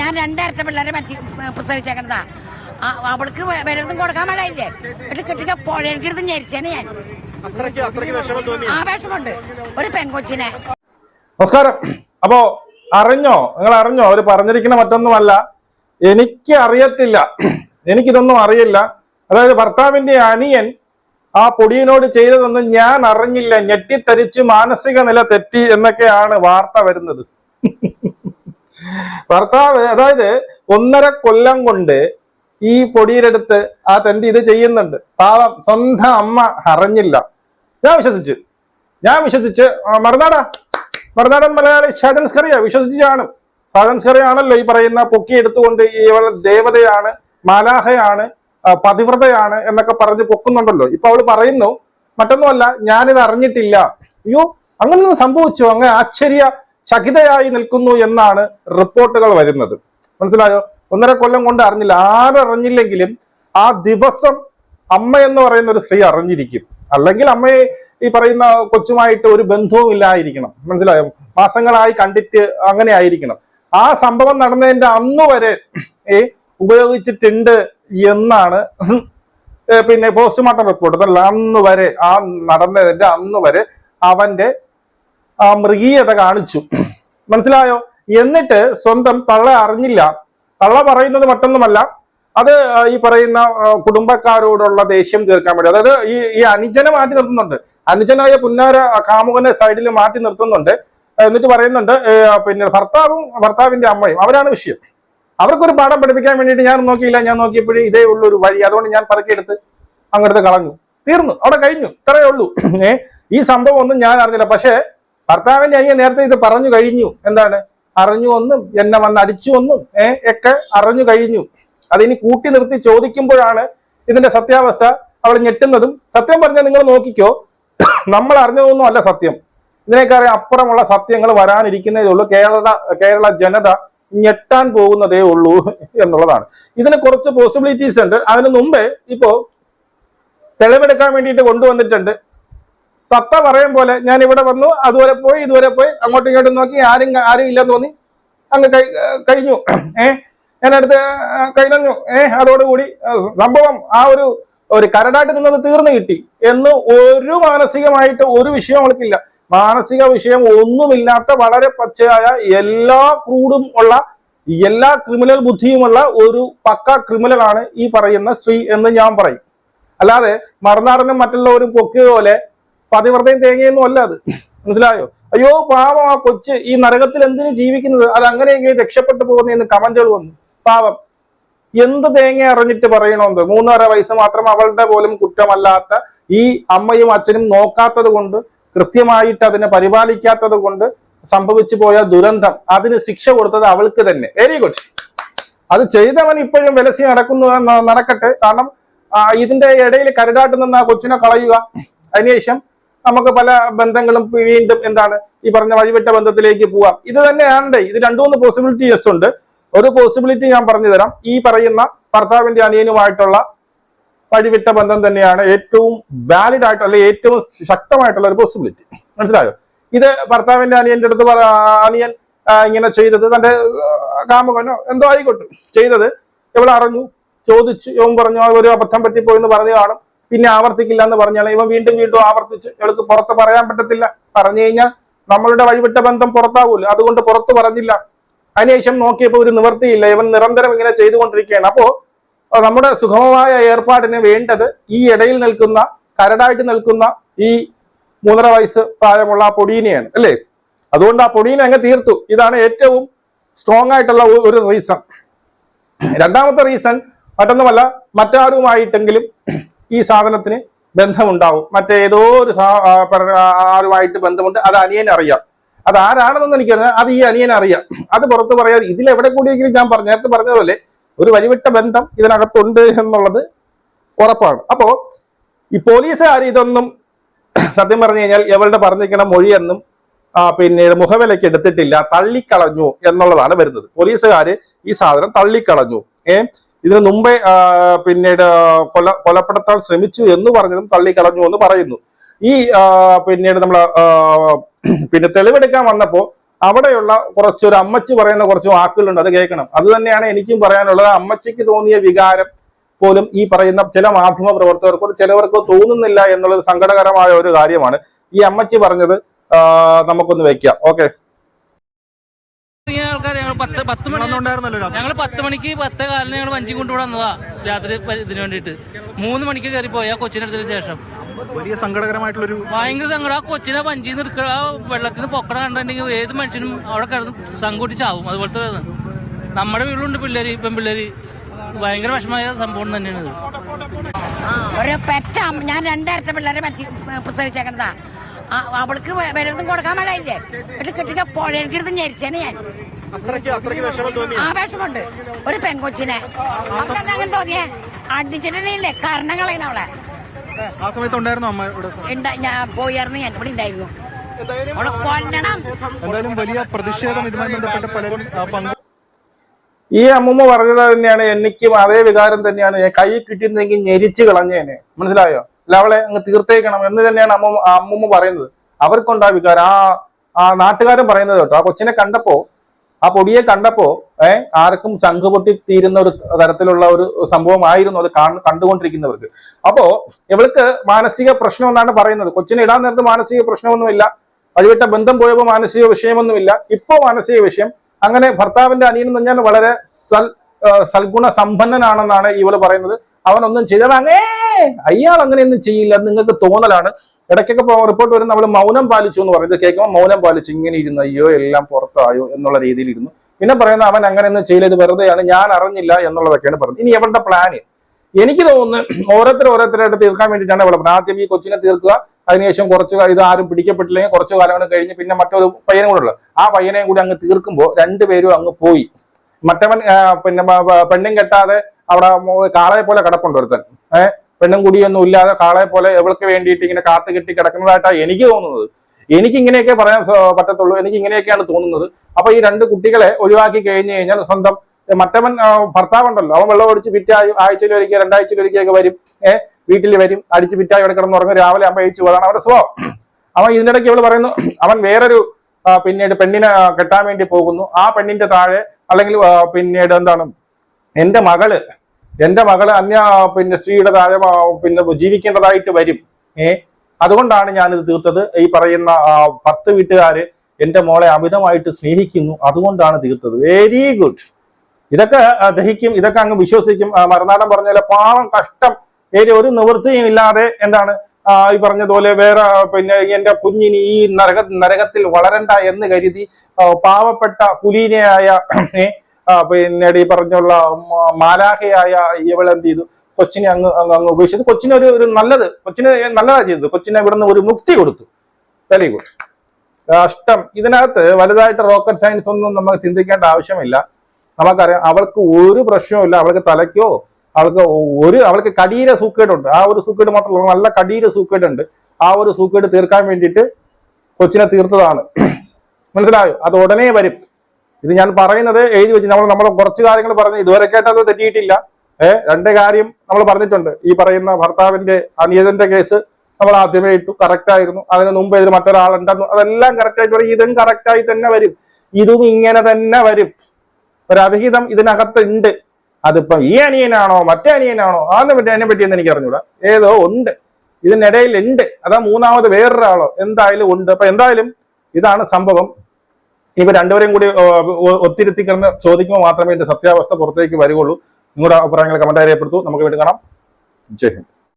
ഞാൻ രണ്ടരട്ട പിള്ളേരെ മറ്റി പ്രസവിച്ചേക്കണതാ. അവൾക്ക് വരതും കൊടുക്കാൻ വേണ്ടിയില്ലേ എന്നിട്ട് കിട്ടിയ പുഴയെടുത്ത് ഞരിച്ചേനെ ഞാൻ. ആ വിഷമുണ്ട് ഒരു പെങ്കൊച്ചിനെ നമസ്കാരം. അപ്പോ അറിഞ്ഞോ? നിങ്ങൾ അറിഞ്ഞോ? അവർ പറഞ്ഞിരിക്കുന്ന മറ്റൊന്നുമല്ല. എനിക്ക് അറിയത്തില്ല. എനിക്കിതൊന്നും അറിയില്ല. അതായത് ഭർത്താവിന്റെ അനിയൻ ആ പൊടിയനോട് ചെയ്തതൊന്നും ഞാൻ അറിഞ്ഞില്ല. ഞെട്ടിത്തരിച്ച് മാനസിക നില തെറ്റി എന്നൊക്കെയാണ് വാർത്ത വരുന്നത്. ഭർത്താവ് അതായത് ഒന്നര കൊല്ലം കൊണ്ട് ഈ പൊടിയിലെടുത്ത് ആ തന്റെ ഇത് ചെയ്യുന്നുണ്ട്. പാവം സ്വന്തം അമ്മ അറിഞ്ഞില്ല. ഞാൻ വിശ്വസിച്ചു. ഞാൻ വിശ്വസിച്ച് മറന്നാടാ മറുനാടാ. മറുനാടൻ മലയാളി ഷാജൻ സ്കറിയ വിശ്വസിച്ചാണ് ഷാജൻ സ്കറിയ ആണല്ലോ ഈ പറയുന്ന പൊക്കി എടുത്തുകൊണ്ട് ഇവൾ ദേവതയാണ് മാലാഹയാണ് പതിവ്രതയാണ് എന്നൊക്കെ പറഞ്ഞ് പൊക്കുന്നുണ്ടല്ലോ. ഇപ്പൊ അവൾ പറയുന്നു മറ്റൊന്നുമല്ല ഞാനിത് അറിഞ്ഞിട്ടില്ല. അയ്യോ അങ്ങനൊന്നും സംഭവിച്ചു. അങ്ങനെ ആശ്ചര്യ ചകിതയായി നിൽക്കുന്നു എന്നാണ് റിപ്പോർട്ടുകൾ വരുന്നത്. മനസ്സിലായോ? ഒന്നര കൊല്ലം കൊണ്ട് അറിഞ്ഞില്ല. ആരറിഞ്ഞില്ലെങ്കിലും ആ ദിവസം അമ്മ എന്ന് പറയുന്ന ഒരു സ്ത്രീ അറിഞ്ഞിരിക്കും. അല്ലെങ്കിൽ അമ്മയെ ഈ പറയുന്ന കൊച്ചുമായിട്ട് ഒരു ബന്ധവും ഇല്ലായിരിക്കണം. മനസ്സിലായോ? മാസങ്ങളായി കണ്ടിട്ട് അങ്ങനെ ആയിരിക്കണം. ആ സംഭവം നടന്നതിന്റെ അന്ന് വരെ ഉപയോഗിച്ചിട്ടുണ്ട് എന്നാണ് പിന്നെ പോസ്റ്റ്മോർട്ടം റിപ്പോർട്ട്. അതല്ല അന്ന് വരെ ആ നടന്നതിന്റെ അന്ന് വരെ അവന്റെ ആ മൃഗീയത കാണിച്ചു. മനസ്സിലായോ? എന്നിട്ട് സ്വന്തം തള്ള അറിഞ്ഞില്ല. തള്ള പറയുന്നത് മറ്റൊന്നുമല്ല. അത് ഈ പറയുന്ന കുടുംബക്കാരോടുള്ള ദേഷ്യം തീർക്കാൻ വേണ്ടി. അതായത് ഈ ഈ അനുജനെ മാറ്റി നിർത്തുന്നുണ്ട്. അനുജനായ പുന്നാര കാമുകനെ സൈഡിൽ മാറ്റി നിർത്തുന്നുണ്ട്. എന്നിട്ട് പറയുന്നുണ്ട് പിന്നെ ഭർത്താവും ഭർത്താവിന്റെ അമ്മയും അവരാണ് വിഷയം. അവർക്കൊരു പാഠം പഠിപ്പിക്കാൻ വേണ്ടിയിട്ട് ഞാൻ നോക്കിയില്ല. ഞാൻ നോക്കിയപ്പോഴേ ഇതേ ഉള്ളൂ ഒരു വഴി. അതുകൊണ്ട് ഞാൻ പതുക്കെടുത്ത് അങ്ങോട്ട് കളഞ്ഞു. തീർന്നു. അവിടെ കഴിഞ്ഞു. ഇത്രയേ ഉള്ളൂ. ഈ സംഭവം ഒന്നും ഞാൻ അറിഞ്ഞില്ല. പക്ഷേ ഭർത്താവിന്റെ അനിയൻ നേരത്തെ ഇത് പറഞ്ഞു കഴിഞ്ഞു. എന്താണ്? അറിഞ്ഞു ഒന്നും എന്നെ വന്ന് അടിച്ചു ഒന്നും ഒക്കെ അറിഞ്ഞു കഴിഞ്ഞു. അതിനി കൂട്ടി നിർത്തി ചോദിക്കുമ്പോഴാണ് ഇതിന്റെ സത്യാവസ്ഥ അവൾ ഞെട്ടുന്നതും സത്യം പറഞ്ഞാൽ നിങ്ങൾ നോക്കിക്കോ നമ്മൾ അറിഞ്ഞതൊന്നും അല്ല സത്യം. ഇതിനേക്കാളും അപ്പുറമുള്ള സത്യങ്ങൾ വരാനിരിക്കുന്നതേ ഉള്ളൂ. കേരള കേരള ജനത ഞെട്ടാൻ പോകുന്നതേ ഉള്ളൂ എന്നുള്ളതാണ്. ഇതിന് കുറച്ച് പോസിബിലിറ്റീസ് ഉണ്ട്. അതിന് മുമ്പേ ഇപ്പോ തെളിവെടുക്കാൻ വേണ്ടിയിട്ട് കൊണ്ടുവന്നിട്ടുണ്ട്. തത്ത പറയും പോലെ ഞാൻ ഇവിടെ വന്നു അതുവരെ പോയി ഇതുവരെ പോയി അങ്ങോട്ടും ഇങ്ങോട്ടും നോക്കി ആരും ആരും ഇല്ലെന്ന് തോന്നി. അങ്ങ് കഴി- കഴിഞ്ഞു. ഏ ഞാനടുത്ത് കഴിഞ്ഞു ഏ അതോടുകൂടി സംഭവം ആ ഒരു ഒരു കരടായിട്ട് നിന്നത് തീർന്നു കിട്ടി എന്ന് ഒരു മാനസികമായിട്ട് ഒരു വിഷയം അവൾക്കില്ല. മാനസിക വിഷയം ഒന്നുമില്ലാത്ത വളരെ പച്ചയായ എല്ലാ ക്രൂഡും ഉള്ള എല്ലാ ക്രിമിനൽ ബുദ്ധിയുമുള്ള ഒരു പക്ക ക്രിമിനലാണ് ഈ പറയുന്ന സ്ത്രീ എന്ന് ഞാൻ പറയും. അല്ലാതെ മറുനാടനും മറ്റുള്ളവരും പൊക്കിയ പോലെ പതിവ്രതയും തേങ്ങയൊന്നും അല്ല അത്. മനസ്സിലായോ? അയ്യോ പാവം ആ കൊച്ച് ഈ നരകത്തിൽ എന്തിനു ജീവിക്കുന്നത്? അത് അങ്ങനെയെങ്കിലും രക്ഷപ്പെട്ടു പോകുന്നതെന്ന് കമന്റുകൾ വന്നു. പാവം. എന്ത് തേങ്ങ അറിഞ്ഞിട്ട് പറയണമെന്ന് മൂന്നര വയസ്സ് മാത്രം അവളുടെ പോലും കുറ്റമല്ലാത്ത ഈ അമ്മയും അച്ഛനും നോക്കാത്തത് കൊണ്ട് കൃത്യമായിട്ട് അതിനെ പരിപാലിക്കാത്തത് കൊണ്ട് സംഭവിച്ചു പോയ ദുരന്തം. അതിന് ശിക്ഷ കൊടുത്തത് അവൾക്ക് തന്നെ. വെരി ഗുഡ് അത് ചെയ്തവൻ ഇപ്പോഴും വിലസി നടക്കുന്നു നടക്കട്ടെ. കാരണം ഇതിന്റെ ഇടയിൽ കരുതാട്ട് നിന്ന് ആ കൊച്ചിനെ കളയുക. അതിനുശേഷം നമുക്ക് പല ബന്ധങ്ങളും വീണ്ടും എന്താണ് ഈ പറഞ്ഞ വഴിവിട്ട ബന്ധത്തിലേക്ക് പോവാം. ഇത് തന്നെയാണ് ഇത് രണ്ടു മൂന്ന് പോസിബിലിറ്റീസ് ഉണ്ട്. ഒരു പോസിബിലിറ്റി ഞാൻ പറഞ്ഞു തരാം ഈ പറയുന്ന ഭർത്താവിന്റെ അനിയനുമായിട്ടുള്ള വഴിവിട്ട ബന്ധം തന്നെയാണ് ഏറ്റവും വാലിഡ് ആയിട്ടുള്ള അല്ലെങ്കിൽ ഏറ്റവും ശക്തമായിട്ടുള്ള ഒരു പോസിബിലിറ്റി മനസ്സിലായോ? ഇത് ഭർത്താവിന്റെ അനിയന്റെ അടുത്ത് അനിയൻ ഇങ്ങനെ ചെയ്തത് തന്റെ കാമകനോ എന്തോ ആയിക്കോട്ടെ ചെയ്തത്. ഇവിടെ അറിഞ്ഞു ചോദിച്ചു ഇവൻ പറഞ്ഞു ഒരു അബദ്ധം പറ്റിപ്പോയി എന്ന് പറഞ്ഞു കാണും. പിന്നെ ആവർത്തിക്കില്ല എന്ന് പറഞ്ഞാൽ ഇവ വീണ്ടും വീണ്ടും ആവർത്തിച്ച് ഇവൾക്ക് പുറത്ത് പറയാൻ പറ്റത്തില്ല. പറഞ്ഞു കഴിഞ്ഞാൽ നമ്മളുടെ വഴിവിട്ട ബന്ധം പുറത്താവൂല. അതുകൊണ്ട് പുറത്ത് പറഞ്ഞില്ല. അതിനുശേഷം നോക്കിയപ്പോൾ ഒരു നിവർത്തിയില്ല ഇവൻ നിരന്തരം ഇങ്ങനെ ചെയ്തുകൊണ്ടിരിക്കുകയാണ്. അപ്പോ അഹ് നമ്മുടെ സുഗമമായ ഏർപ്പാടിന് വേണ്ടത് ഈ ഇടയിൽ നിൽക്കുന്ന കരടായിട്ട് നിൽക്കുന്ന ഈ മൂന്നര വയസ്സ് പ്രായമുള്ള ആ പൊടീനെയാണ് അല്ലേ? അതുകൊണ്ട് ആ പൊടീനെ അങ്ങ് തീർത്തു. ഇതാണ് ഏറ്റവും സ്ട്രോങ് ആയിട്ടുള്ള ഒരു റീസൺ രണ്ടാമത്തെ റീസൺ മറ്റൊന്നുമല്ല മറ്റാരുമായിട്ടെങ്കിലും ഈ സാധനത്തിന് ബന്ധമുണ്ടാവും. മറ്റേതോ ഒരു ആരുമായിട്ട് ബന്ധമുണ്ട് അത് അനിയൻ അറിയാം. അത് ആരാണെന്നൊന്നും എനിക്കറിയാം അത് ഈ അനിയൻ അറിയാം. അത് പുറത്ത് പറയാതെ ഇതിൽ എവിടെ കൂടിയെങ്കിലും ഞാൻ പറഞ്ഞു നേരത്തെ പറഞ്ഞതുപോലെ ഒരു വഴിവിട്ട ബന്ധം ഇതിനകത്തുണ്ട് എന്നുള്ളത് ഉറപ്പാണ്. അപ്പോ ഈ പോലീസുകാർ ഇതൊന്നും സത്യം പറഞ്ഞു കഴിഞ്ഞാൽ എവളുടെ പറഞ്ഞിരിക്കണ മൊഴിയെന്നും പിന്നെ മുഖവിലയ്ക്ക് എടുത്തിട്ടില്ല തള്ളിക്കളഞ്ഞു എന്നുള്ളതാണ് വരുന്നത്. പോലീസുകാര് ഈ സാധനം തള്ളിക്കളഞ്ഞു. ഏ? ഇതിനു മുമ്പേ പിന്നീട് കൊല കൊലപ്പെടുത്താൻ ശ്രമിച്ചു എന്ന് പറഞ്ഞതും തള്ളിക്കളഞ്ഞു എന്ന് പറയുന്നു. ഈ പിന്നീട് നമ്മൾ പിന്നെ തെളിവെടുക്കാൻ വന്നപ്പോ അവിടെയുള്ള കുറച്ചൊരു അമ്മച്ചി പറയുന്ന കുറച്ച് വാക്കുകളുണ്ട് അത് കേൾക്കണം. അത് തന്നെയാണ് എനിക്കും പറയാനുള്ളത്. അമ്മച്ചിക്ക് തോന്നിയ വികാരം പോലും ഈ പറയുന്ന ചില മാധ്യമ പ്രവർത്തകർക്കോ ചിലവർക്ക് തോന്നുന്നില്ല എന്നുള്ളത് സങ്കടകരമായ ഒരു കാര്യമാണ്. ഈ അമ്മച്ചി പറഞ്ഞത് നമുക്കൊന്ന് വെക്കാം. ഓക്കെ. ആൾക്കാർ ഞങ്ങൾ പത്ത് പത്ത് മണി ഞങ്ങൾ പത്ത് മണിക്ക് പത്ത് കാലിന് ഞങ്ങൾ വഞ്ചി കൊണ്ടുവിടെ വന്നതാ രാത്രി ഇതിനു വേണ്ടിയിട്ട്. മൂന്ന് മണിക്ക് കയറി പോയി ആ കൊച്ചിനെ എടുത്തതിന് ശേഷം. വലിയ സങ്കടകരമായിട്ടുള്ള ഒരു ഭയങ്കര സങ്കടം. ആ കൊച്ചിനെ വഞ്ചി എടുക്കുക ആ വെള്ളത്തിൽ നിന്ന് പൊക്കണ കണ്ടിട്ടുണ്ടെങ്കിൽ ഏത് മനുഷ്യനും അവിടെ കിടന്ന് സങ്കൂട്ടി ചാവും അതുപോലത്തെ. നമ്മുടെ വീട്ടിലുണ്ട് പിള്ളേര് പെൺപിള്ളേര് ഭയങ്കര വിഷമമായ സംഭവം തന്നെയാണ് ഇത്. ഒരു പെറ്റ ഞാൻ രണ്ടായിരത്തെ പിള്ളേരെ മറ്റി പ്രസവിച്ചേക്കണതാ. അവൾക്ക് വരൊന്നും കൊടുക്കാൻ വേണ്ടിയില്ലേ എന്നിട്ട് കിട്ടിയ പുഴയെടുത്ത് ഞരിച്ചേനെ ഞാൻ. ആ വിഷമുണ്ട് ഒരു പെങ്കൊച്ചിനെ അവർക്ക് അങ്ങനെ തോന്നിയേ? അടിച്ചിട്ടില്ലേ കാരണം കളയണ അവളെ. ആ സമയത്ത് ഉണ്ടായിരുന്നു അമ്മ ഇവിടെ? ഞാൻ പോയായിരുന്നു ഞാൻ ഇവിടെ ഉണ്ടായിരുന്നു. അവളെ കൊല്ലണം. എന്തായാലും വലിയ പ്രതിഷേധം ഇതുമായി ബന്ധപ്പെട്ട് പലരും പങ്കു ഈ അമ്മൂമ്മ പറഞ്ഞത് തന്നെയാണ്. എനിക്കും അതേ വികാരം തന്നെയാണ്. കൈ കിട്ടിയിരുന്നെങ്കിൽ ഞെരിച്ച് കളഞ്ഞേനെ. മനസ്സിലായോ? അല്ല അവളെ അങ്ങ് തീർത്തേക്കണം എന്ന് തന്നെയാണ് അമ്മ അമ്മമ്മ പറയുന്നത്. അവർക്കുണ്ടാ വികാരം. ആ ആ നാട്ടുകാരൻ പറയുന്നത് കേട്ടോ. ആ കൊച്ചിനെ കണ്ടപ്പോ ആ പൊടിയെ കണ്ടപ്പോ ഏഹ് ആർക്കും ചങ്ക് പൊട്ടി തീരുന്ന ഒരു തരത്തിലുള്ള ഒരു സംഭവമായിരുന്നു അത് കാണ കണ്ടുകൊണ്ടിരിക്കുന്നവർക്ക്. അപ്പോ ഇവൾക്ക് മാനസിക പ്രശ്നം എന്നാണ് പറയുന്നത്. കൊച്ചിനെ ഇടാൻ നേരത്ത് മാനസിക പ്രശ്നമൊന്നുമില്ല. വഴിവിട്ട ബന്ധം പോയപ്പോൾ മാനസിക വിഷയമൊന്നുമില്ല. ഇപ്പോ മാനസിക വിഷയം. അങ്ങനെ ഭർത്താവിന്റെ അനിയൻ എന്ന് പറഞ്ഞാൽ വളരെ സൽ സൽഗുണ സമ്പന്നനാണെന്നാണ് ഇവൾ പറയുന്നത്. അവനൊന്നും ചെയ്ത അങ്ങേ അയാൾ അങ്ങനെയൊന്നും ചെയ്യില്ല നിങ്ങൾക്ക് തോന്നലാണ്. ഇടയ്ക്കൊക്കെ റിപ്പോർട്ട് വരുന്ന നമ്മൾ മൗനം പാലിച്ചു എന്ന് പറയുന്നത് കേൾക്കുമ്പോൾ മൗനം പാലിച്ചു ഇങ്ങനെ ഇരുന്നു അയ്യോ എല്ലാം പുറത്തായോ എന്നുള്ള രീതിയിൽ ഇരുന്നു. പിന്നെ പറയുന്ന അവൻ അങ്ങനെയൊന്നും ചെയ്യില്ല ഇത് വെറുതെയാണ് ഞാൻ അറിഞ്ഞില്ല എന്നുള്ളതൊക്കെയാണ് പറഞ്ഞത്. ഇനി അവളുടെ പ്ലാന് എനിക്ക് തോന്നുന്നു ഓരോരുത്തർ ഓരോരുത്തരായിട്ട് തീർക്കാൻ വേണ്ടിയിട്ടാണ് അവളെ. ആദ്യം ഈ കൊച്ചിനെ തീർക്കുക അതിനുശേഷം കുറച്ച് ഇത് ആരും പിടിക്കപ്പെട്ടില്ലെങ്കിൽ കുറച്ച് കാലങ്ങൾ കഴിഞ്ഞ് പിന്നെ മറ്റൊരു പയ്യനും കൂടെ ഉള്ളത് ആ പയ്യനെയും കൂടി അങ്ങ് തീർക്കുമ്പോൾ രണ്ടുപേരും അങ്ങ് പോയി. മറ്റവൻ പിന്നെ പെണ്ണും കെട്ടാതെ അവിടെ കാളയെ പോലെ കിടപ്പുണ്ട് ഒരുത്തൻ. ഏഹ് പെണ്ണും കുടിയൊന്നും ഇല്ലാതെ കാളയെ പോലെ എവൾക്ക് വേണ്ടിയിട്ട് ഇങ്ങനെ കാത്തു കെട്ടി കിടക്കുന്നതായിട്ടാണ് എനിക്ക് തോന്നുന്നത്. എനിക്ക് ഇങ്ങനെയൊക്കെ പറയാൻ പറ്റത്തുള്ളൂ. എനിക്ക് ഇങ്ങനെയൊക്കെയാണ് തോന്നുന്നത്. അപ്പൊ ഈ രണ്ട് കുട്ടികളെ ഒഴിവാക്കി കഴിഞ്ഞു കഴിഞ്ഞാൽ സ്വന്തം മറ്റവൻ ഭർത്താവുണ്ടല്ലോ. അവൻ വെള്ളം ഒടിച്ച് പിറ്റായി ആഴ്ചയിൽ ഒരിക്കൽ രണ്ടാഴ്ചയിൽ ഒരിക്കലൊക്കെ വരും. ഏഹ് വീട്ടിൽ വരും. അടിച്ച് പിറ്റായി ഇവിടെ കിടന്ന് ഉറങ്ങും. രാവിലെ അമ്മ അയച്ചു പോകാണ് അവന്റെ സ്വഭാവം. അവൻ ഇതിനിടയ്ക്ക് ഇവൾ പറയുന്നു അവൻ വേറൊരു പിന്നീട് പെണ്ണിനെ കെട്ടാൻ വേണ്ടി പോകുന്നു. ആ പെണ്ണിന്റെ താഴെ അല്ലെങ്കിൽ പിന്നീട് എന്താണ് എന്റെ മകൾ എന്റെ മകൾ അന്യ പിന്നെ സ്ത്രീയുടെ താഴെ പിന്നെ ജീവിക്കേണ്ടതായിട്ട് വരും. ഏ? അതുകൊണ്ടാണ് ഞാനിത് തീർത്തത്. ഈ പറയുന്ന പത്ത് വീട്ടുകാര് എന്റെ മോളെ അമിതമായിട്ട് സ്നേഹിക്കുന്നു. അതുകൊണ്ടാണ് തീർത്തത്. വെരി ഗുഡ് ഇതൊക്കെ ദഹിക്കും ഇതൊക്കെ അങ്ങ് വിശ്വസിക്കും. മറുനാടൻ പറഞ്ഞാൽ പാവം കഷ്ടം. ഒരു നിവൃത്തിയും ഇല്ലാതെ എന്താണ് ഈ പറഞ്ഞതുപോലെ വേറെ പിന്നെ എന്റെ കുഞ്ഞിന് ഈ നരക നരകത്തിൽ വളരണ്ട എന്ന് കരുതി പാവപ്പെട്ട കുലീനയായ പിന്നീട് ഈ പറഞ്ഞുള്ള മാലാഹയായ ഇവൾ എന്ത് ചെയ്തു? കൊച്ചിനെ അങ്ങ് അങ്ങ് അങ്ങ് ഉപേക്ഷിച്ചു. കൊച്ചിനെ ഒരു ഒരു നല്ലത് കൊച്ചിന് നല്ലതാ ചെയ്തത്. കൊച്ചിനെ ഇവിടുന്ന് ഒരു മുക്തി കൊടുത്തു. വെരി ഗുഡ് കഷ്ടം ഇതിനകത്ത് വലുതായിട്ട് റോക്കറ്റ് സയൻസ് ഒന്നും നമ്മൾ ചിന്തിക്കേണ്ട ആവശ്യമില്ല. നമുക്കറിയാം അവൾക്ക് ഒരു പ്രശ്നവുമില്ല. അവൾക്ക് തലയ്ക്കോ അവൾക്ക് ഒരു അവൾക്ക് കടീര സൂക്കേടുണ്ട്. ആ ഒരു സൂക്കേട് മാത്രമല്ല നല്ല കടീര സൂക്കേടുണ്ട്. ആ ഒരു സൂക്കേട് തീർക്കാൻ വേണ്ടിയിട്ട് കൊച്ചിനെ തീർത്തതാണ്. മനസ്സിലായോ? അത് ഉടനെ വരും. ഇത് ഞാൻ പറയുന്നത് എഴുതി വെച്ച് നമ്മൾ നമ്മൾ കുറച്ച് കാര്യങ്ങൾ പറഞ്ഞു ഇതുവരെ കേട്ടത് തെറ്റിയിട്ടില്ല. ഏഹ് രണ്ട് കാര്യം നമ്മൾ പറഞ്ഞിട്ടുണ്ട്. ഈ പറയുന്ന ഭർത്താവിന്റെ അനിയതന്റെ കേസ് നമ്മൾ ആദ്യമേ ഇട്ടു കറക്റ്റ് ആയിരുന്നു. അതിന് മുമ്പ് ഇതിൽ മറ്റൊരാളുണ്ടെന്നു അതെല്ലാം കറക്റ്റ് ആയിട്ട് പറയും. ഇതും കറക്റ്റ് ആയി തന്നെ വരും. ഇതും ഇങ്ങനെ തന്നെ വരും. ഒരവിഹിതം ഇതിനകത്ത് ഇതിനകത്തുണ്ട്. അതിപ്പം ഈ അനിയനാണോ മറ്റേ അനിയനാണോ അതിനെ പറ്റി അതിനെ പറ്റിയെന്ന് എനിക്ക് അറിഞ്ഞൂടാ. ഏതോ ഉണ്ട്. ഇതിനിടയിൽ ഉണ്ട് അതാ മൂന്നാമത് വേറൊരാളോ എന്തായാലും ഉണ്ട്. അപ്പൊ എന്തായാലും ഇതാണ് സംഭവം. ഇവ രണ്ടുപേരെയും കൂടി ഒത്തിരുത്തി കിടന്ന് ചോദിക്കുമ്പോൾ മാത്രമേ ഇതിന്റെ സത്യാവസ്ഥ പുറത്തേക്ക് വരികയുള്ളൂ. നിങ്ങളുടെ അഭിപ്രായങ്ങൾ കമന്റ് രേഖപ്പെടുത്തൂ. നമുക്ക് വീണ്ടും കാണാം. ജയ് ഹിന്ദ്.